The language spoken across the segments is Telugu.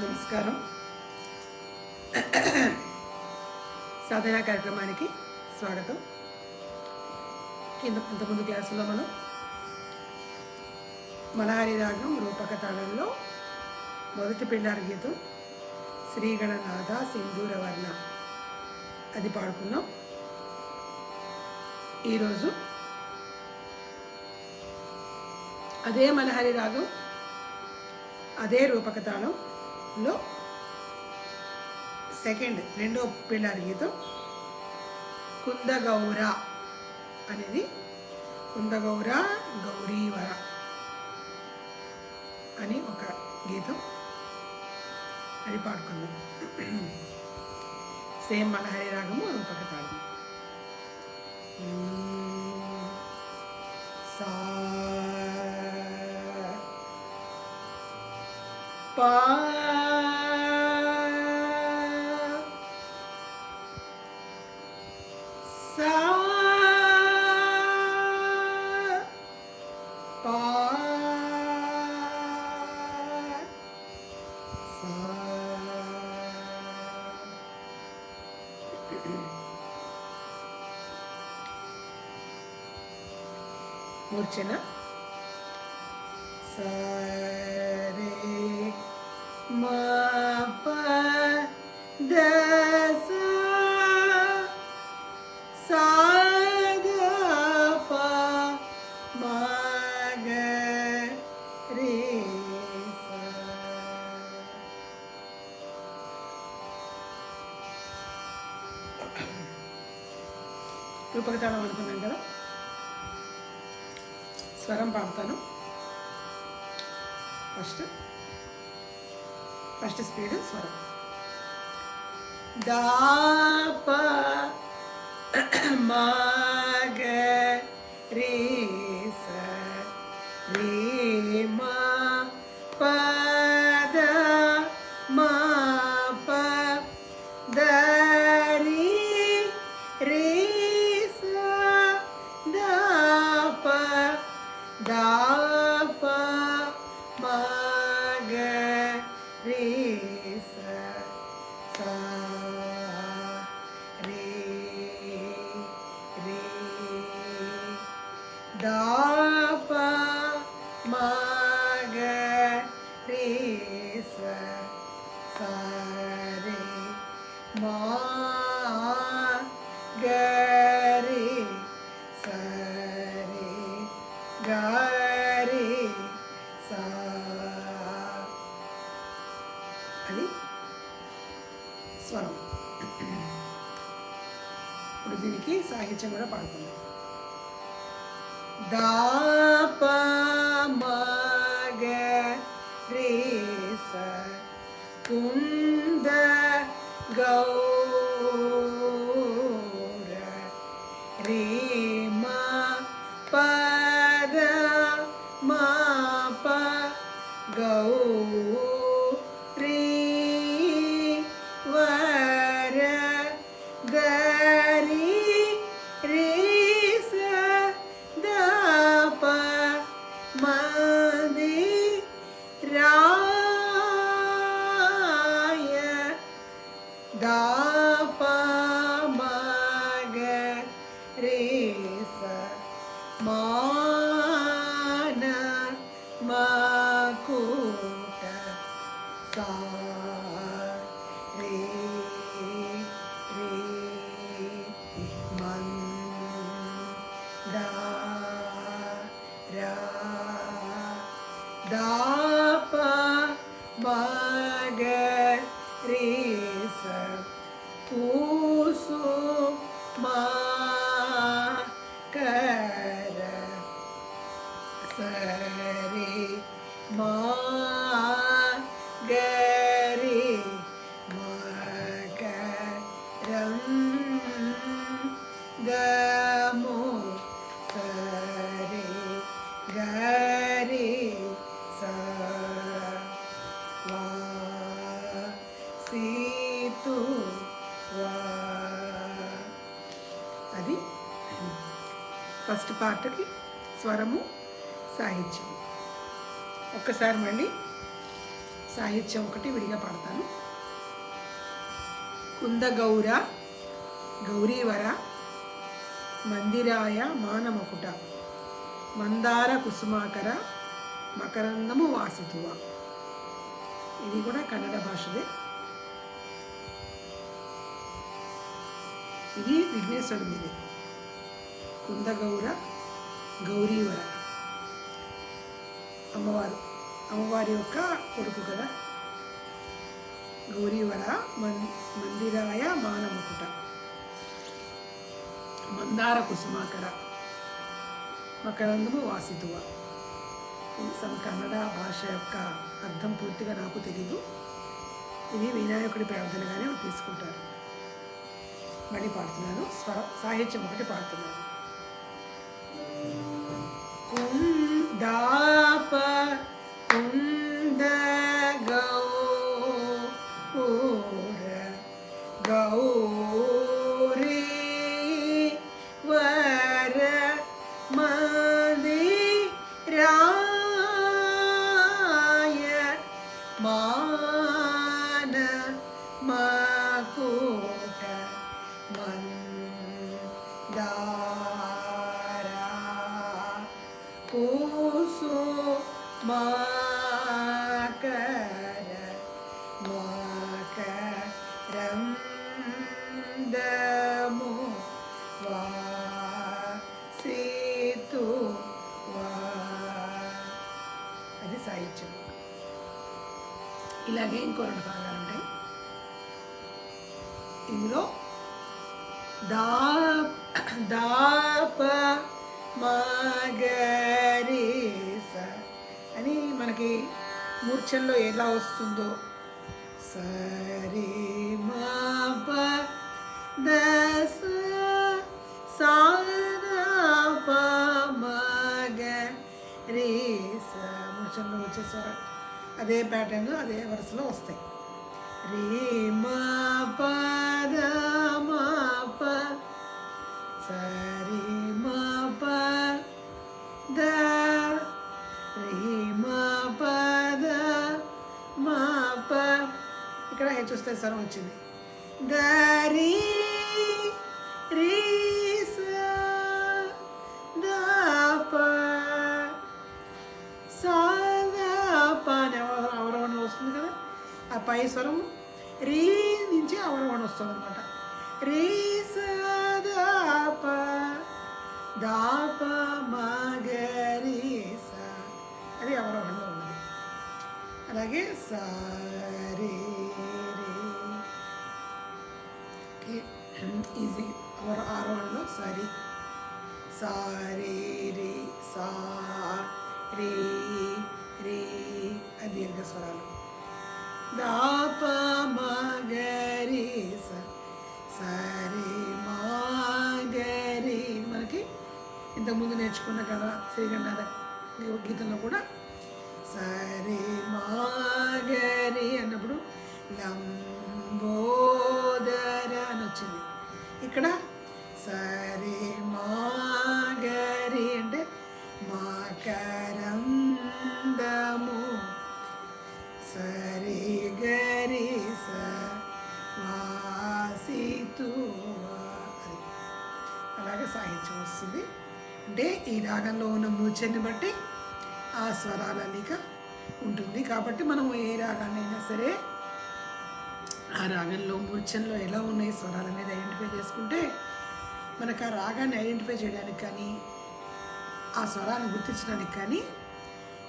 నమస్కారం. సాధన కార్యక్రమానికి స్వాగతం. కింద ఇంతకుముందు క్లాసులో మనం మనహారి రాగం రూపక తాళంలో మొదటి పిల్లారి గీతం శ్రీగణనాథ సింధూరవర్ణ. అది పాడుకున్నాం. ఈరోజు అదే మనహరి రాగం అదే రూపక లో సెకండ్ రెండో పిల్లర్ గీతం కుందగౌర అనేది కుందగౌర గౌరీవర అని ఒక గీతం అది పాడుకుందాం. సేమ్ మనహరి రాగము రూపక తాళం సా పా మూర్ఛన సరే రూపకతాళం అనుకున్నాం కదా? స్వరం పాడతాను. ఫస్ట్ ఫస్ట్ స్పీడ్ స్వరం. దాప మా ద ప మా గ రే స స రే మా గ రే స రే గ రే స అది స్వరం ఇప్పుడు దీనికి సాహిత్యం కూడా పాడుకుందాం దాప మగ రే స కుంద మాన మకుట సా రే రే మన్ దా రా దా అది. ఫస్ట్ పార్ట్కి స్వరము సాహిత్యం. ఒక్కసారి మళ్ళీ సాహిత్యం ఒకటి విడిగా పాడతాను. కుందగౌర గౌరీవర మందిరాయ మానమకుట మందార కుసుమాకర మకరందము వాసితువ. ఇది కూడా కన్నడ భాషదే. ఇది విఘ్నేశ్వరుడు మీది. కుందగౌర గౌరీవర. అమ్మవారు అమ్మవారి యొక్క కొడుకు కదా? గౌరీవర మన్ మందిరాయ మానముకుట. మందార కుసుమాకర. మకరందము వాసితువ. సమ కన్నడ భాష యొక్క అర్థం పూర్తిగా నాకు తెలీదు. ఇది వినాయకుడి ప్రార్థనగానే తీసుకుంటారు. మళ్ళీ పాడుతున్నాను. స్వర సాహిత్యం ఒకటి పాడుతున్నాను. దా ఇంకో రెండు భాగాలు ఉంటాయి. ఇందులో దా దాప మాగరీస అని మనకి మూర్ఛల్లో ఎలా వస్తుందో. సరే మాప దశ సారప మగ రీస మూర్ఛల్లో వచ్చే స్వర అదే ప్యాటర్న్లో అదే వరుసలో వస్తాయి. రీ మా పద మా ప సరి మా ప ద రే మా పద మా ప. ఇక్కడ హెచ్ వస్తే స్వరం వచ్చింది. ద రీ పై స్వరం రీ నుంచి అవరోహణ వస్తుంది అనమాట రీ సాప దాప మగరీ సా అది అవరోహణలో ఉన్నది. అలాగే సారీ ఈజీ. అవర ఆరోహణలో సరి సారీ రే సా రే రే అది దీర్ఘ స్వరాలు దాప మగరి స సరి మాగరి మనకి ఇంతకుముందు నేర్చుకున్న కదా శ్రీగంధార గీతంలో కూడా సరి మాగరి అన్నప్పుడు లంబోదర అని వచ్చింది. ఇక్కడ సరి మాగరి అంటే మాకరి గరి స వాసితు అలాగే సాహిత్యం వస్తుంది. అంటే ఈ రాగంలో ఉన్న మూర్ఛని బట్టి ఆ స్వరాల అల్లిక ఉంటుంది. కాబట్టి మనం ఏ రాగాన్నైనా సరే ఆ రాగంలో మూర్ఛంలో ఎలా ఉన్నాయి స్వరాలు అనేది ఐడెంటిఫై చేసుకుంటే మనకు ఆ రాగాన్ని ఐడెంటిఫై చేయడానికి కానీ ఆ స్వరాన్ని గుర్తించడానికి కానీ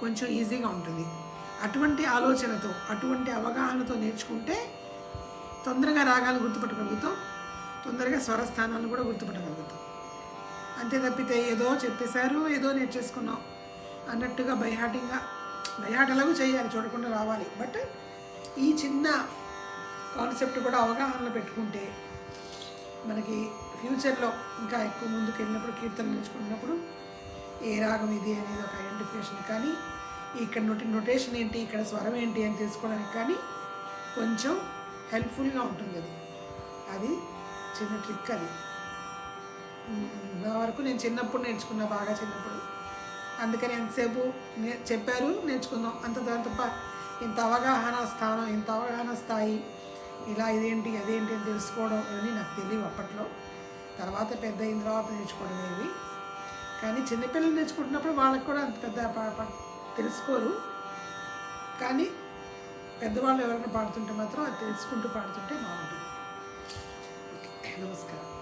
కొంచెం ఈజీగా ఉంటుంది. అటువంటి ఆలోచనతో అటువంటి అవగాహనతో నేర్చుకుంటే తొందరగా రాగాలు గుర్తుపట్టగలుగుతాం తొందరగా స్వరస్థానాలను కూడా గుర్తుపట్టగలుగుతాం. అంతే తప్పితే ఏదో చెప్పేశారు ఏదో నేర్చేసుకున్నాం అన్నట్టుగా బైహాటింగ్గా బైహాట్ చేయాలి చూడకుండా రావాలి. బట్ ఈ చిన్న కాన్సెప్ట్ కూడా అవగాహనలో పెట్టుకుంటే మనకి ఫ్యూచర్లో ఇంకా ఎక్కువ ముందుకు వెళ్ళినప్పుడు కీర్తన నేర్చుకున్నప్పుడు ఏ రాగం ఇది అనేది ఒక ఐడెంటిఫికేషన్. కానీ ఇక్కడ నోటి నొటేషన్ ఏంటి ఇక్కడ స్వరం ఏంటి అని తెలుసుకోవడానికి కానీ కొంచెం హెల్ప్ఫుల్గా ఉంటుంది అది. అది చిన్న ట్రిక్ అది. నా వరకు నేను చిన్నప్పుడు నేర్చుకున్నా బాగా చిన్నప్పుడు. అందుకని ఎంతసేపు నే చెప్పారు నేర్చుకుందాం. అంత దాని తప్ప ఇంత అవగాహన స్థానం ఇంత అవగాహన స్థాయి ఇలా ఇదేంటి అదేంటి అని తెలుసుకోవడం అని నాకు తెలియవు అప్పట్లో. తర్వాత పెద్ద అయిన తర్వాత నేర్చుకోవడం ఏవి కానీ చిన్నపిల్లలు నేర్చుకుంటున్నప్పుడు వాళ్ళకి కూడా అంత పెద్ద తెలుసుకోరు. కానీ పెద్దవాళ్ళు ఎవరైనా పాడుతుంటే మాత్రం అది తెలుసుకుంటూ పాడుతుంటే బాగుంటుంది. నమస్కారం.